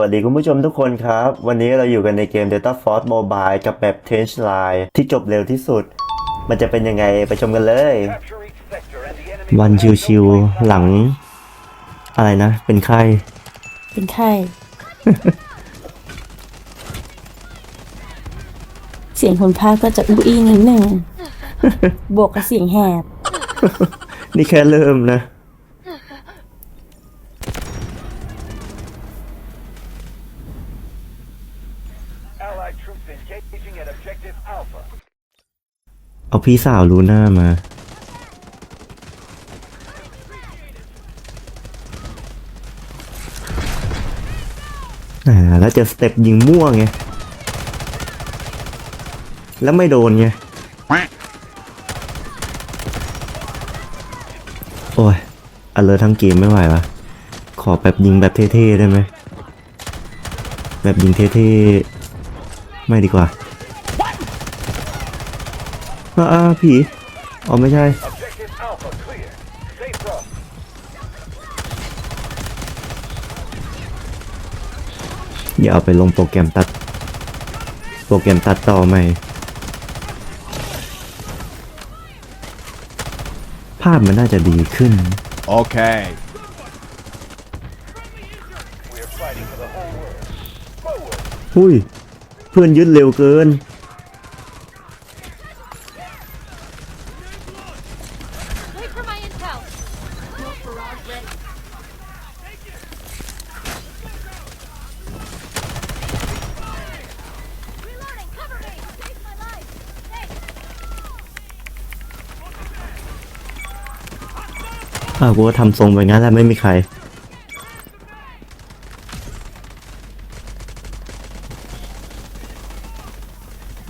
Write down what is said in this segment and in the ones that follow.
วัสดีคุณผู้ชมทุกคนครับ วันนี้เราอยู่กันในเกม Delta Force Mobile กับแบบ Change Line ที่จบเร็วที่สุด มันจะเป็นยังไงไปชมกันเลย วันชิวๆหลัง อะไรนะ เป็นไข้ เป็นไข้ เสียงคนพากย์ก็จะอู้อี้นิดหนึ่ง บวกกับเสียงแหบ นี่แค่เริ่มนะ เอาพี่สาวลูน่ามา อ่า แล้วจะสเต็ปยิงมั่วไง แล้วไม่โดนไง โอ้ยอันเลอทั้งเกมไม่ไหววะขอแบบยิงแบบเท่ๆได้ไหม แบบยิงเท่ๆ ไม่ดีกว่าอ่าๆผีอ๋อไม่ใช่ Objective Alpha clear. Stay put. อย่าเอาไปลงโปรแกรมตัด โปรแกรมตัดต่อใหม่ภาพมันน่าจะดีขึ้น Okay. We are fighting for the whole world. Forward. หุ้ย เพื่อนยึดเร็วเกิน อ้าวกูก็ทำทรงไปงั้นแหล้วไม่มีใคร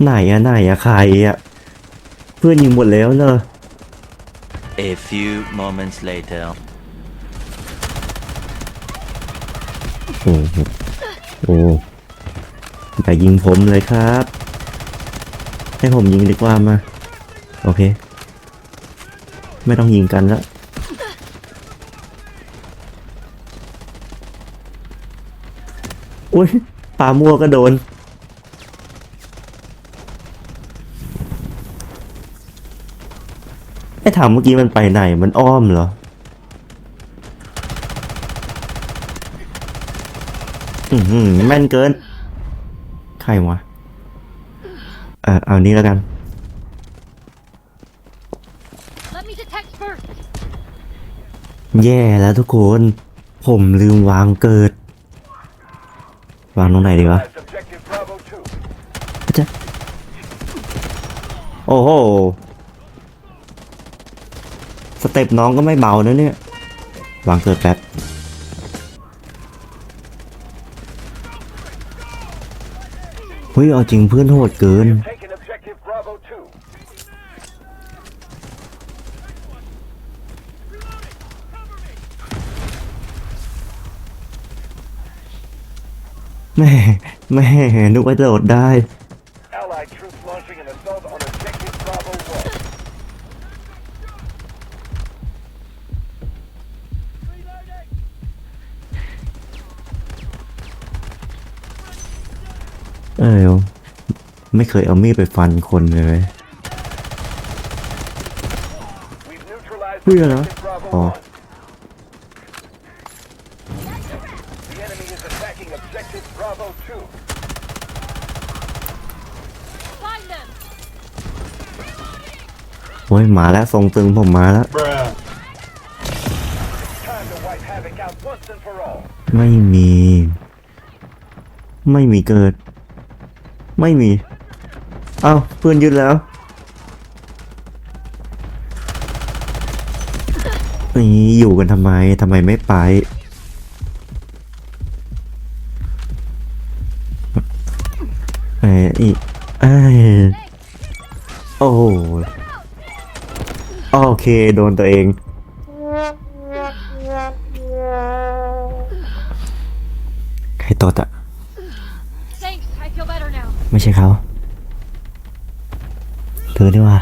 ไหนอะไหนอะใครอะเพื่อนยิงหมดแล้วเนอะ A few moments later. โอ้โหโอ้อย่ายิงผมเลยครับ ให้ผมยิงดีกว่ามา โอเค ไม่ต้องยิงกันแล้วอุ้ยปลามั่วก็โดน อ้ถามเมื่อกี้มันไปไหน มันอ้อมเหรออือหือแม่นเกิน ใครวะ เออเอานี้แล้วกัน Let me detect first. แย่แล้วทุกคน ผมลืมวางเกิด วางตรงไหนดีวะ That's objective Bravo 2. จะโอ้โห สเต็ปน้องก็ไม่เบานะเนี่ยวางเกิดแป๊บเฮ้ยเอาจริงเพื่อนโหดเกิน แม่แม่นึกว่าจะโดดได้ เออไม่เคยเอามีดไปฟันคนเลย We've neutralized Ui, là objective Bravo Ồ. 1. The enemy is attacking objective Bravo 2. Find them. โอ้ยมาแล้วทรงตึงผมมาแล้ว Time to wipe havoc out once and for all. ไม่มี ไม่มีเกิด ไม่มี เอ้าเพื่อนยึดแล้วนี่อยู่กันทำไมทำไมไม่ไปเอ้ยอีเอ้ยโอ้โหโอเค โดนตัวเองใครตดอะ ไม่ใช่เขาเธอดีกว่า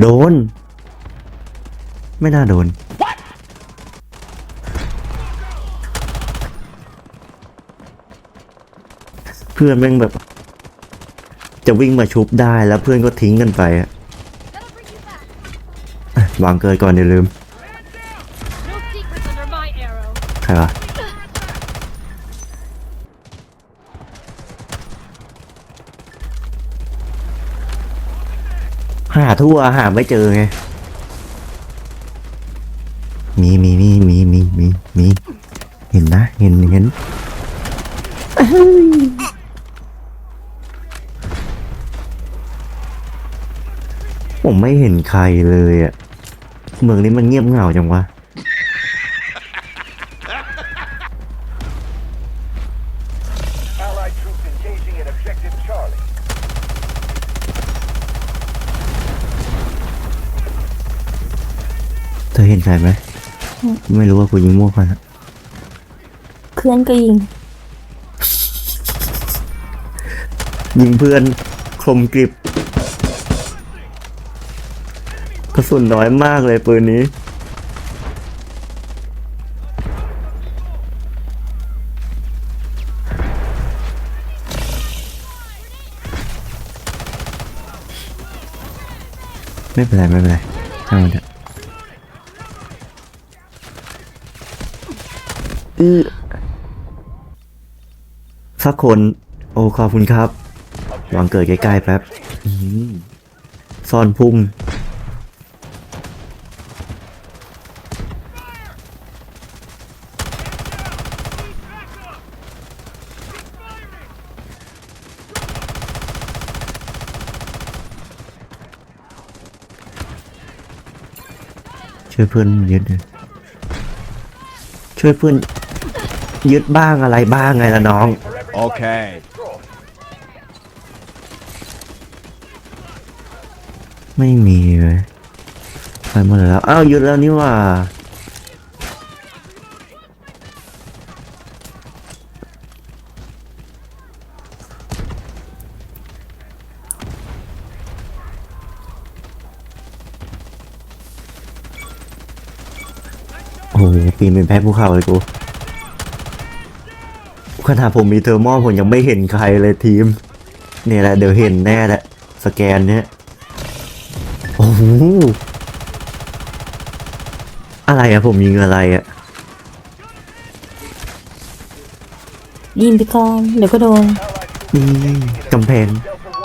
โดน ไม่น่าโดน เพื่อนแม่งแบบ จะวิ่งมาชุบได้แล้วเพื่อนก็ทิ้งกันไปอะ That'll bring you back. อะวางเกิดก่อนอย่าลืม ใครวะหาทั่วหาไม่เจอไง มีมีมีมีมีมีมีเห็นนะ เห็นเห็นผมไม่เห็นใครเลยอะเมืองนี้มันเงียบเหงาจังวะ ธอเห็นใครไหมไม่รู้ว่ากูยิงมั่วไปนะเพื่อนก็ยิง ยิงเพื่อนคมกริบกระสุนน้อยมากเลยปืนนี้ไม่เป็นไรไม่เป็นไรช่างมันเถอะ สักคน โอ้ขอบคุณครับวางเกิดใกล้ๆแป๊บซ่อนพุ่งช่วยเพื่อนเยึดหน่อยช่วยเพื่อน ยึดบ้างอะไรบ้างไงล่ะน้อง Okay. ไม่มีเลยไปหมดแล้ว อ้าวหยุดแล้วนี่หว่า โอ้โหปีนเป็นแพ้ภูเขาเลยกู ขนาดผมมีเทอร์โมอลผมยังไม่เห็นใครเลยทีมเนี่ยแหละเดี๋ยวเห็นแน่แหละ สแกนเนี้ยโอ้โหอะไรอะผมยิงอะไรอะยิงไปก่อนเดี๋ยวก็โดนนี่กำแพง Delta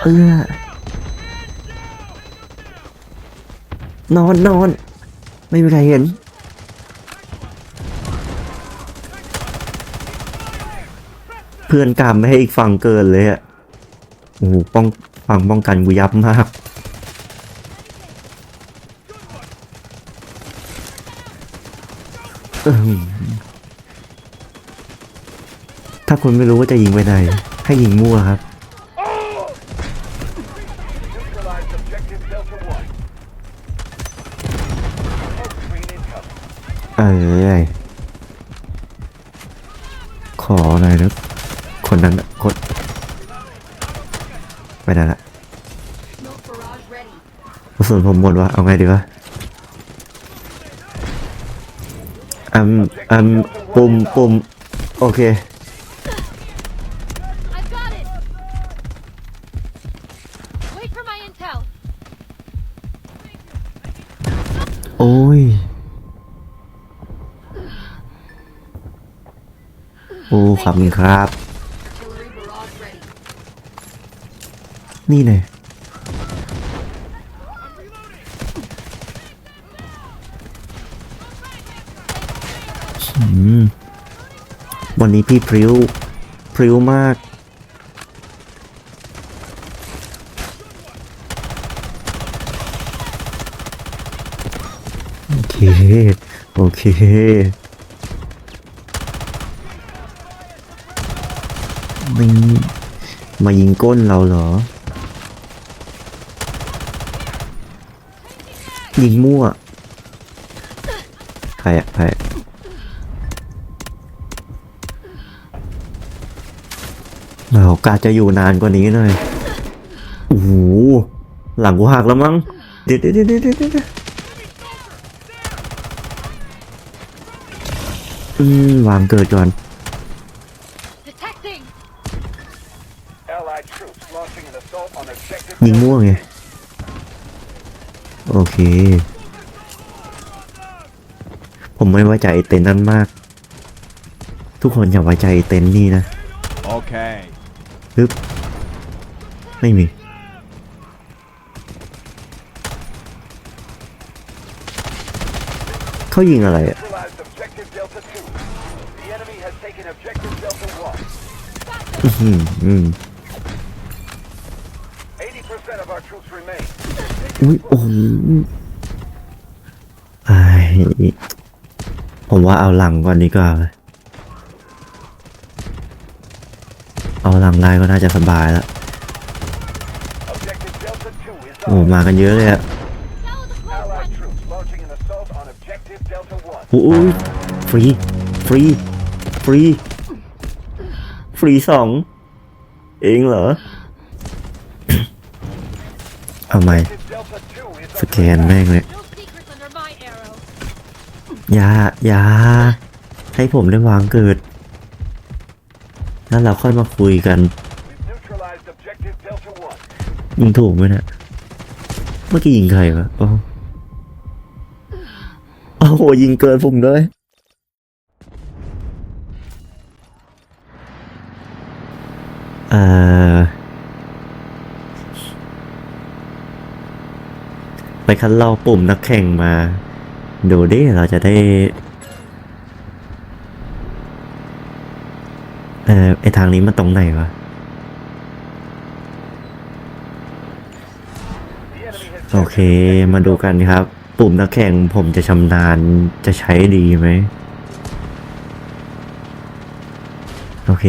1. เอื้อนอนนอน ไม่มีใครเห็น เพื่อนกามไม่ให้อีกฝั่งเกินเลยอะโอ้โหป้องฝั่งป้องกันกูยับมาก ถ้าคุณไม่รู้ว่าจะยิงไปไหน ให้ยิงมั่วครับ เอ้ยขอหน่อยนะ คนนั้นน่ะคนไปได้ละกระสุนผมหมดวะเอาไงดีวะอืมอืมปุ่มปุ่มโอเค I've got it. Wait for my intel. โอ้ย โอ้ขอบคุณครับ นี่เลยวันนี้พี่พริ้ว พริ้วมาก โอเค โอเคไม่มายิงก้นเราเหรอ ยิงมั่วใครอะใครอะเรากาจะอยู่นานกว่านี้หน่อยโอ้โหหลังกูหักแล้วมั้งเดี๋ยวเดี๋ยวเดี๋ยวเดี๋ยวเดี๋ยวอืมวางเกิดก่อน Detecting. Allied troops launching an assault on objective ยิงม่วงไง โอเค ผมไม่ไว้ใจไอ้เต็นท์นั้นมาก ทุกคนอย่าไว้ใจไอ้เต็นท์นี่นะ Okay. ปึ๊บไม่มี เขายิงอะไรอะ neutralized objective Delta 2. The enemy has taken objective Delta อื้อหืออืม อุ้ยโอ้โหไอ้ผมว่าเอาหลังก่อนดีกว่า เอาหลังได้ก็น่าจะสบายแล้ว โอ้ มากันเยอะเลยอะ That was a close Allied one. troops launching an assault on objective Delta 1. อุ้ยฟรี ฟรี ฟรี ฟรีสอง เองเหรอ เอาไหม Objective Delta 2 is สแกนแม่งเลยอย่าอย่าให้ผมได้วางเกิด แล้วเราค่อยมาคุยกันยิงถูกไหมนะเมื่อกี้ยิงใครวะโอ้โอ้โหยิงเกินผมด้วยเอ่อ ไป คัดลอกปุ่มนักแข่งมา ดูดิเราจะได้ เออไอทางนี้มันตรงไหนวะโอเค มาดูกันครับ ปุ่มนักแข่งผมจะชำนาญจะใช้ดีไหม โอเค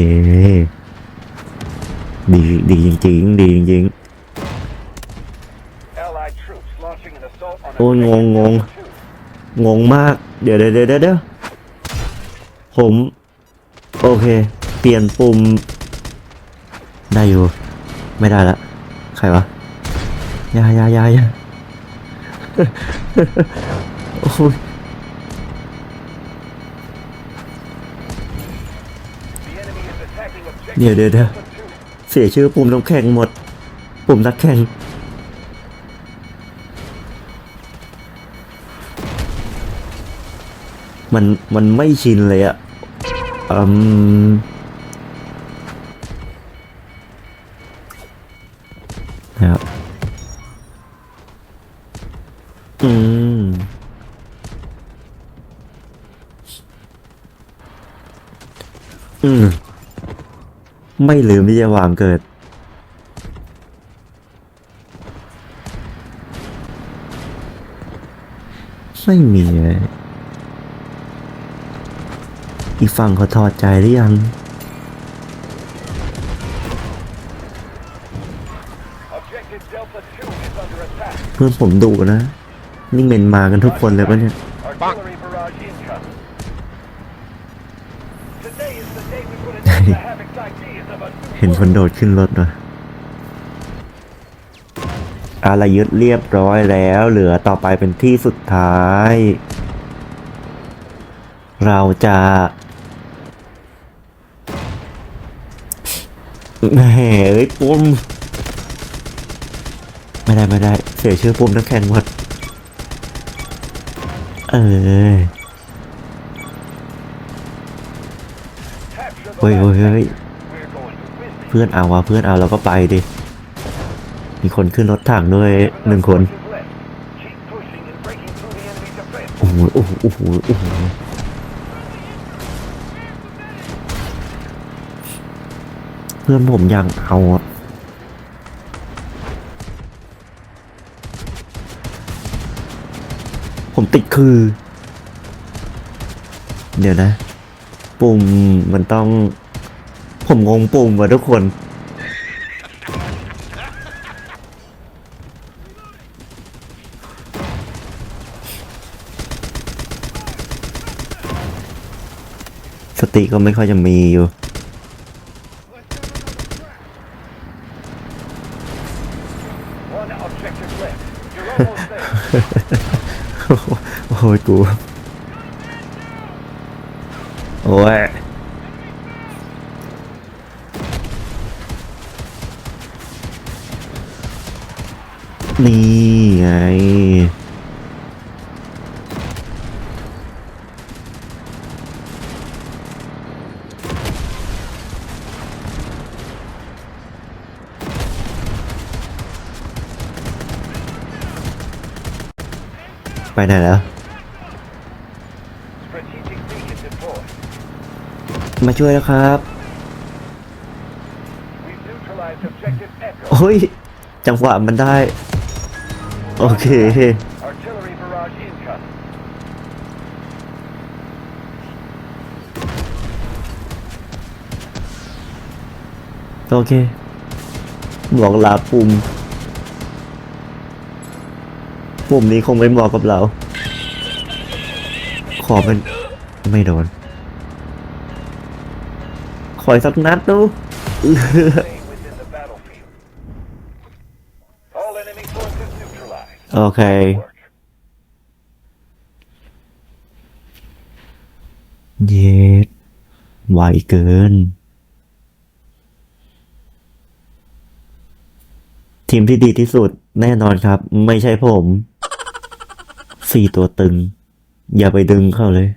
ดีดีจริงๆ ดีจริงๆ an assault on Ôi, objective ngon, ngon. Delta 2. ๆงงมาก เดี๋ยวเดี๋ยวเดี๋ยวเดี๋ยวผม โอเค เปลี่ยนปุ่ม ได้อยู่ ไม่ได้ละ ใครวะยายายายาโอ้ยเดี๋ยวเดี๋ยวเดี๋ยวเสียชื่อปุ่มน้ำแข็งหมด ปุ่มนักแข่ง มันมันไม่ชินเลยอะอืมนะครับอืมอืม ไม่ลืมที่จะวางเกิด ไม่มีเลย อีกฝั่งเขาถอดใจหรือยัง Objective Delta 2 is under attack. เพื่อนผมดุนะ นี่เมนมากันทุกคนเลยปะเนี่ย Artillery barrage incoming. Today is the day we put an end to Havoc's ideas of a new เห็นคนโดดขึ้นรถด้วยอะไรยึดเรียบร้อยแล้ว เหลือต่อไปเป็นที่สุดท้าย เราจะ แหมเอ้ยปุ่มไม่ได้ไม่ได้ เสียชื่อปุ่มนักแข่งหมด เออเฮ้ยเฮ้ยเฮ้ยเพื่อนเอาวะเพื่อนเอาเราก็ไปดิ มีคนขึ้นรถถังด้วยหนึ่งคน โอ้โหโอ้โหโอ้โหโอ้โห พื่อนผมยังเอาอะผมติดคือ เดี๋ยวนะ ปุ่มมันต้อง ผมงงปุ่มว่ะทุกคน สติก็ไม่ค่อยจะมีอยู่ โอ้ยกู โอ้ยนี่ไง ไปไหนแล้ว มาช่วยนะครับ โอ้ย จังหวะมันได้ โอเค โอเค บอกลาปุ่ม ปุ่มนี้คงไม่เหมาะกับเรา ขอเป็นไม่โดน ขออีกสักนัดดู โอเค เย็ดไวเกิน ทีมที่ดีที่สุดแน่นอนครับ ไม่ใช่ผม สี่ตัวตึง อย่าไปดึงเข้าเลย